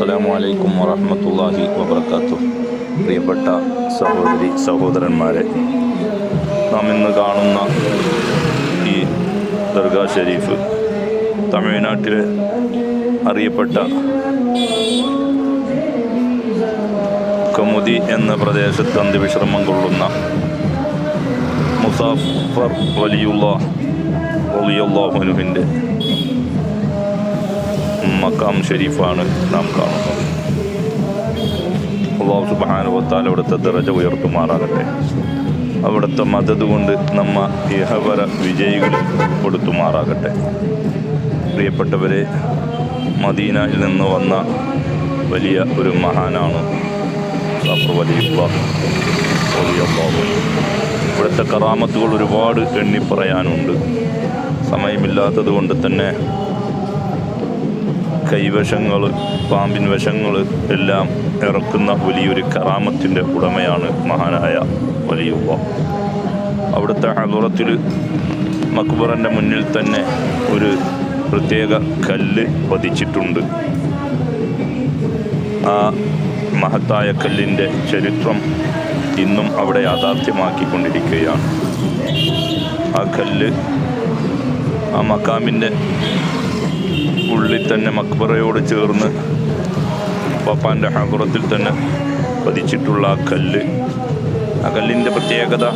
അസ്സലാമു അലൈക്കും വറഹ്മത്തുള്ളാഹി വബർക്കാത്തു പ്രിയപ്പെട്ട സഹോദരി സഹോദരന്മാരെ നാം ഇന്ന് കാണുന്ന ഈ ദർഗാ ഷരീഫ് തമിഴ്നാട്ടിലെ അറിയപ്പെട്ട കമുതി എന്ന പ്രദേശത്ത് അന്ത്യവിശ്രമം കൊള്ളുന്ന മുസാഫർ വലിയുള്ള വലിയുള്ളാഹുനുവിന്റെ മക്കാം ഷെരീഫാണ് നാം കാണുന്നത്. അള്ളാഹു സുബാനുവത്താൽ അവിടുത്തെ ദറജ ഉയർത്തുമാറാകട്ടെ. അവിടുത്തെ മദത് കൊണ്ട് നമ്മ ഇഹവര വിജയികൾ കൊടുത്തുമാറാകട്ടെ. പ്രിയപ്പെട്ടവരെ മദീനയിൽ നിന്ന് വന്ന വലിയ ഒരു മഹാനാണ് ഇവിടുത്തെ കറാമത്തുകൾ ഒരുപാട് എണ്ണിപ്പറയാനുണ്ട്. സമയമില്ലാത്തത് കൊണ്ട് തന്നെ കൈവശങ്ങൾ പാമ്പിൻ വശങ്ങൾ എല്ലാം ഇറക്കുന്ന വലിയൊരു കറാമത്തിന്റെ ഉടമയാണ് മഹാനായ വലിയുവ. അവിടുത്തെ അകുറത്തിൽ മക്ബറന്റെ മുന്നിൽ തന്നെ ഒരു പ്രത്യേക കല്ല് പതിച്ചിട്ടുണ്ട്. ആ മഹത്തായ കല്ലിന്റെ ചരിത്രം ഇന്നും അവിടെ യാഥാർത്ഥ്യമാക്കിക്കൊണ്ടിരിക്കുകയാണ്. ആ കല്ല് ആ മക്കാമിന്റെ ഉള്ളിൽ തന്നെ മക്ബറയോട് ചേർന്ന് പപ്പാന്റെ ഹബുറത്തിൽ തന്നെ പതിച്ചിട്ടുള്ള ആ കല്ല്. ആ കല്ലിന്റെ പ്രത്യേകത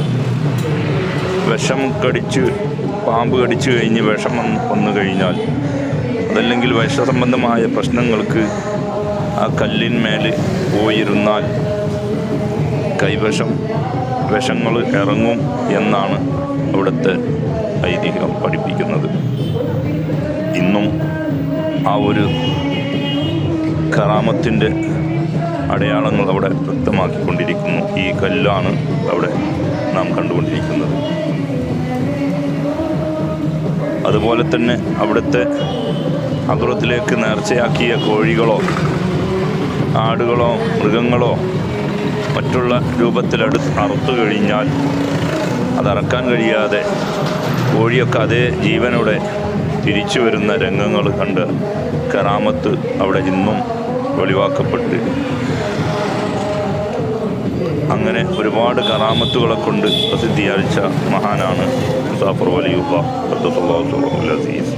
വിഷം കടിച്ച് പാമ്പ് കടിച്ചു കഴിഞ്ഞ് വിഷം വന്ന് വന്നു കഴിഞ്ഞാൽ അതല്ലെങ്കിൽ വിഷസംബന്ധമായ പ്രശ്നങ്ങൾക്ക് ആ കല്ലിന്മേൽ പോയിരുന്നാൽ കൈവശം വിഷങ്ങൾ ഇറങ്ങും എന്നാണ് അവിടുത്തെ ഐതിഹ്യം പഠിപ്പിക്കുന്നത്. ആ ഒരു കറാമത്തിന്റെ അടയാളങ്ങൾ അവിടെ വ്യക്തമാക്കിക്കൊണ്ടിരിക്കുന്നു. ഈ കല്ലാണ് അവിടെ നാം കണ്ടുകൊണ്ടിരിക്കുന്നത്. അതുപോലെ തന്നെ അവിടുത്തെ അപുറത്തിലേക്ക് നേർച്ചയാക്കിയ കോഴികളോ ആടുകളോ മൃഗങ്ങളോ മറ്റുള്ള രൂപത്തിലടു അറുത്തു കഴിഞ്ഞാൽ അതറക്കാൻ കഴിയാതെ കോഴിയൊക്കെ അതേ ജീവനോടെ തിരിച്ചു വരുന്ന രംഗങ്ങൾ കണ്ട് കറാമത്ത് അവിടെ ഇന്നും വെളിവാക്കപ്പെട്ട്. അങ്ങനെ ഒരുപാട് കറാമത്തുകളെ കൊണ്ട് പ്രസിദ്ധിയാഴ്ച മഹാനാണ് മുസാഫർ വലിയുള്ള അസീസ്.